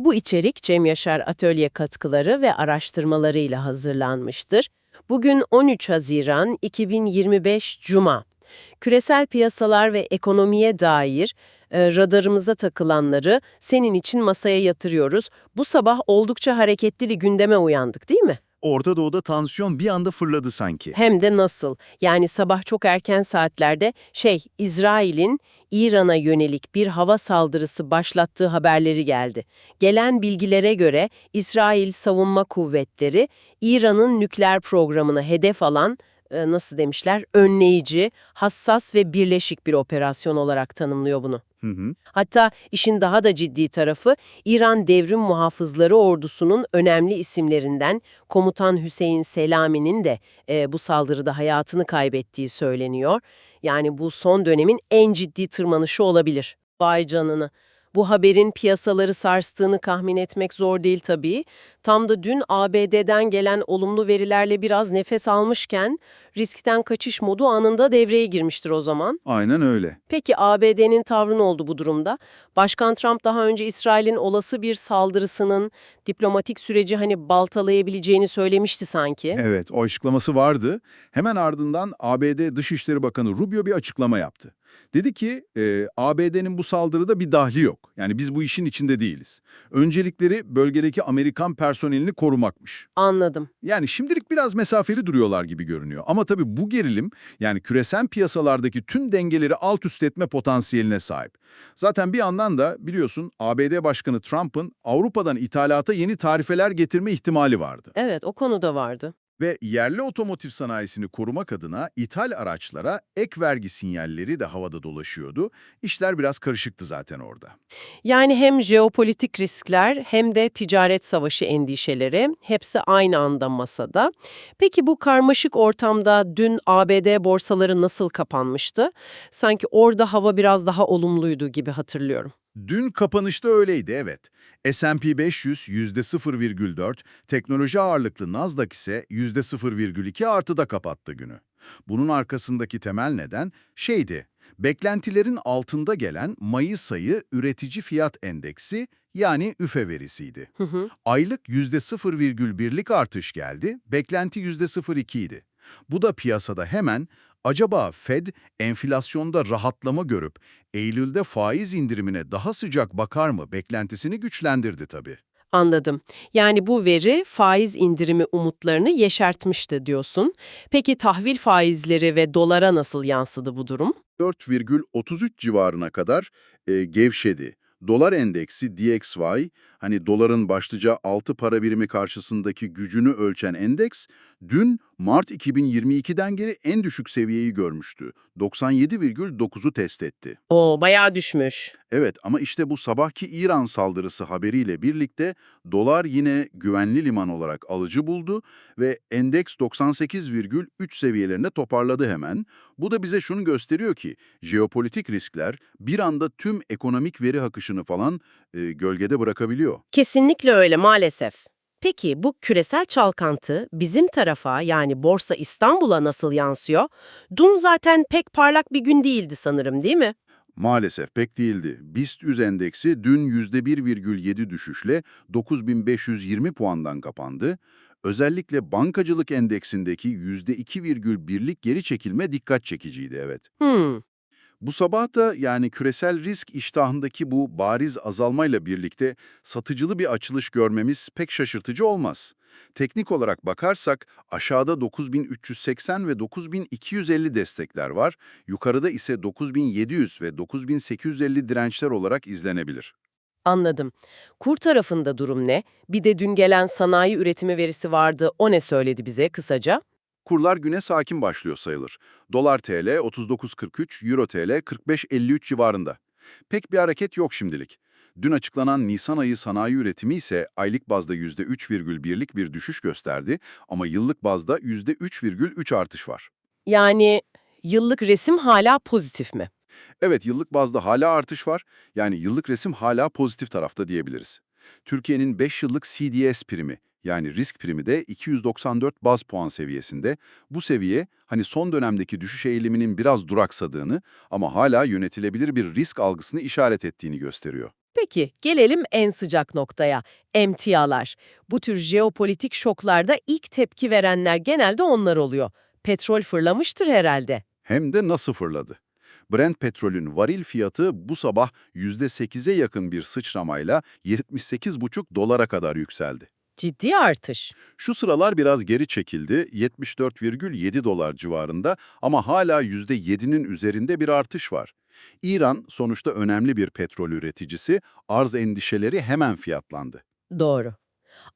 Bu içerik Cem Yaşar Atölye katkıları ve araştırmalarıyla hazırlanmıştır. Bugün 13 Haziran 2025 Cuma. Küresel piyasalar ve ekonomiye dair e, radarımıza takılanları senin için masaya yatırıyoruz. Bu sabah oldukça hareketli gündeme uyandık değil mi? Orta Doğu'da tansiyon bir anda fırladı sanki. Hem de nasıl? Yani sabah çok erken saatlerde şey İsrail'in İran'a yönelik bir hava saldırısı başlattığı haberleri geldi. Gelen bilgilere göre İsrail Savunma Kuvvetleri İran'ın nükleer programını hedef alan e, nasıl demişler önleyici, hassas ve birleşik bir operasyon olarak tanımlıyor bunu. Hı hı. Hatta işin daha da ciddi tarafı İran Devrim Muhafızları Ordusu'nun önemli isimlerinden Komutan Hüseyin Selami'nin de e, bu saldırıda hayatını kaybettiği söyleniyor. Yani bu son dönemin en ciddi tırmanışı olabilir. Vay canını. Bu haberin piyasaları sarstığını tahmin etmek zor değil tabii. Tam da dün ABD'den gelen olumlu verilerle biraz nefes almışken riskten kaçış modu anında devreye girmiştir o zaman. Aynen öyle. Peki ABD'nin tavrı ne oldu bu durumda? Başkan Trump daha önce İsrail'in olası bir saldırısının diplomatik süreci hani baltalayabileceğini söylemişti sanki. Evet, o açıklaması vardı. Hemen ardından ABD Dışişleri Bakanı Rubio bir açıklama yaptı. Dedi ki e, ABD'nin bu saldırıda bir dahli yok. Yani biz bu işin içinde değiliz. Öncelikleri bölgedeki Amerikan personelini korumakmış. Anladım. Yani şimdilik biraz mesafeli duruyorlar gibi görünüyor. Ama tabii bu gerilim yani küresel piyasalardaki tüm dengeleri alt üst etme potansiyeline sahip. Zaten bir yandan da biliyorsun ABD Başkanı Trump'ın Avrupa'dan ithalata yeni tarifeler getirme ihtimali vardı. Evet o konuda vardı. Ve yerli otomotiv sanayisini korumak adına ithal araçlara ek vergi sinyalleri de havada dolaşıyordu. İşler biraz karışıktı zaten orada. Yani hem jeopolitik riskler hem de ticaret savaşı endişeleri hepsi aynı anda masada. Peki bu karmaşık ortamda dün ABD borsaları nasıl kapanmıştı? Sanki orada hava biraz daha olumluydu gibi hatırlıyorum. Dün kapanışta öyleydi evet. S&P 500 %0,4, teknoloji ağırlıklı Nasdaq ise %0,2 artıda kapattı günü. Bunun arkasındaki temel neden şeydi, beklentilerin altında gelen Mayıs sayı üretici fiyat endeksi yani üfe verisiydi. Hı hı. Aylık %0,1'lik artış geldi, beklenti %0,2 idi. Bu da piyasada hemen acaba Fed enflasyonda rahatlama görüp Eylül'de faiz indirimine daha sıcak bakar mı beklentisini güçlendirdi tabii. Anladım. Yani bu veri faiz indirimi umutlarını yeşertmişti diyorsun. Peki tahvil faizleri ve dolara nasıl yansıdı bu durum? 4,33 civarına kadar e, gevşedi. Dolar endeksi DXY, hani doların başlıca 6 para birimi karşısındaki gücünü ölçen endeks, dün Mart 2022'den geri en düşük seviyeyi görmüştü. 97,9'u test etti. Oo bayağı düşmüş. Evet ama işte bu sabahki İran saldırısı haberiyle birlikte dolar yine güvenli liman olarak alıcı buldu ve endeks 98,3 seviyelerine toparladı hemen. Bu da bize şunu gösteriyor ki jeopolitik riskler bir anda tüm ekonomik veri akışını falan e, gölgede bırakabiliyor. Kesinlikle öyle maalesef. Peki bu küresel çalkantı bizim tarafa yani Borsa İstanbul'a nasıl yansıyor? Dün zaten pek parlak bir gün değildi sanırım değil mi? Maalesef pek değildi. BIST 100 endeksi dün %1,7 düşüşle 9520 puandan kapandı. Özellikle bankacılık endeksindeki %2,1'lik geri çekilme dikkat çekiciydi evet. Hmm, Bu sabah da yani küresel risk iştahındaki bu bariz azalmayla birlikte satıcılı bir açılış görmemiz pek şaşırtıcı olmaz. Teknik olarak bakarsak aşağıda 9380 ve 9250 destekler var, yukarıda ise 9700 ve 9850 dirençler olarak izlenebilir. anladım. Kur tarafında durum ne? Bir de dün gelen sanayi üretimi verisi vardı. O ne söyledi bize kısaca? Kurlar güne sakin başlıyor sayılır. Dolar TL 39.43, Euro TL 45.53 civarında. Pek bir hareket yok şimdilik. Dün açıklanan Nisan ayı sanayi üretimi ise aylık bazda %3,1'lik bir düşüş gösterdi ama yıllık bazda %3,3 artış var. Yani yıllık resim hala pozitif mi? Evet, yıllık bazda hala artış var. Yani yıllık resim hala pozitif tarafta diyebiliriz. Türkiye'nin 5 yıllık CDS primi yani risk primi de 294 baz puan seviyesinde. Bu seviye hani son dönemdeki düşüş eğiliminin biraz duraksadığını ama hala yönetilebilir bir risk algısını işaret ettiğini gösteriyor. Peki gelelim en sıcak noktaya, emtialar. Bu tür jeopolitik şoklarda ilk tepki verenler genelde onlar oluyor. Petrol fırlamıştır herhalde. Hem de nasıl fırladı? Brent petrolün varil fiyatı bu sabah %8'e yakın bir sıçramayla 78,5 dolara kadar yükseldi. Ciddi artış. Şu sıralar biraz geri çekildi, 74,7 dolar civarında ama hala %7'nin üzerinde bir artış var. İran sonuçta önemli bir petrol üreticisi, arz endişeleri hemen fiyatlandı. Doğru.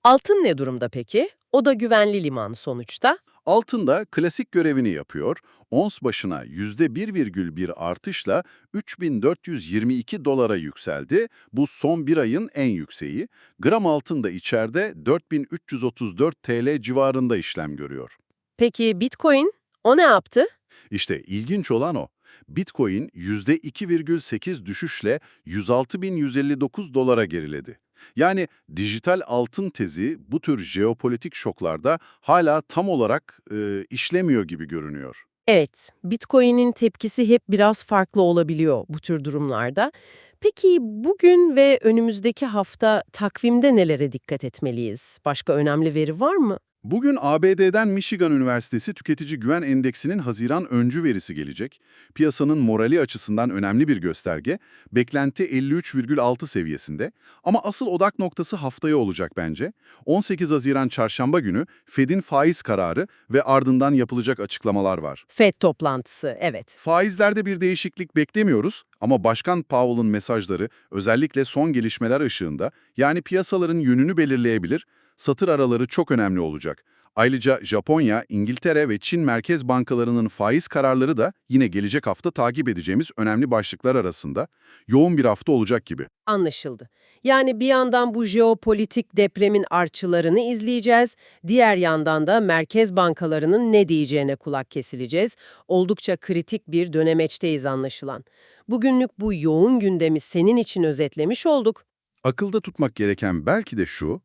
Altın ne durumda peki? O da güvenli liman sonuçta. Altında klasik görevini yapıyor, ons başına %1,1 artışla 3422 dolara yükseldi. Bu son bir ayın en yükseği. Gram altın da içeride 4334 TL civarında işlem görüyor. Peki Bitcoin? O ne yaptı? İşte ilginç olan o. Bitcoin %2,8 düşüşle 106.159 dolara geriledi. Yani dijital altın tezi bu tür jeopolitik şoklarda hala tam olarak e, işlemiyor gibi görünüyor. Evet, Bitcoin'in tepkisi hep biraz farklı olabiliyor bu tür durumlarda. Peki bugün ve önümüzdeki hafta takvimde nelere dikkat etmeliyiz? Başka önemli veri var mı? Bugün ABD'den Michigan Üniversitesi Tüketici Güven Endeksinin Haziran öncü verisi gelecek. Piyasanın morali açısından önemli bir gösterge. Beklenti 53,6 seviyesinde. Ama asıl odak noktası haftaya olacak bence. 18 Haziran çarşamba günü Fed'in faiz kararı ve ardından yapılacak açıklamalar var. FED toplantısı, evet. Faizlerde bir değişiklik beklemiyoruz ama Başkan Powell'ın mesajları özellikle son gelişmeler ışığında yani piyasaların yönünü belirleyebilir, satır araları çok önemli olacak. Ayrıca Japonya, İngiltere ve Çin merkez bankalarının faiz kararları da yine gelecek hafta takip edeceğimiz önemli başlıklar arasında yoğun bir hafta olacak gibi. Anlaşıldı. Yani bir yandan bu jeopolitik depremin artçılarını izleyeceğiz, diğer yandan da merkez bankalarının ne diyeceğine kulak kesileceğiz. Oldukça kritik bir dönemeçteyiz anlaşılan. Bugünlük bu yoğun gündemi senin için özetlemiş olduk. Akılda tutmak gereken belki de şu,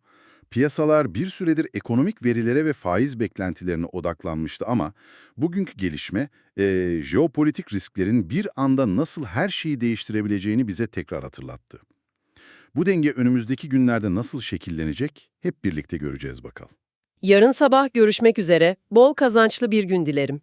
piyasalar bir süredir ekonomik verilere ve faiz beklentilerine odaklanmıştı ama bugünkü gelişme, eee, jeopolitik risklerin bir anda nasıl her şeyi değiştirebileceğini bize tekrar hatırlattı. Bu denge önümüzdeki günlerde nasıl şekillenecek hep birlikte göreceğiz bakalım. Yarın sabah görüşmek üzere. Bol kazançlı bir gün dilerim.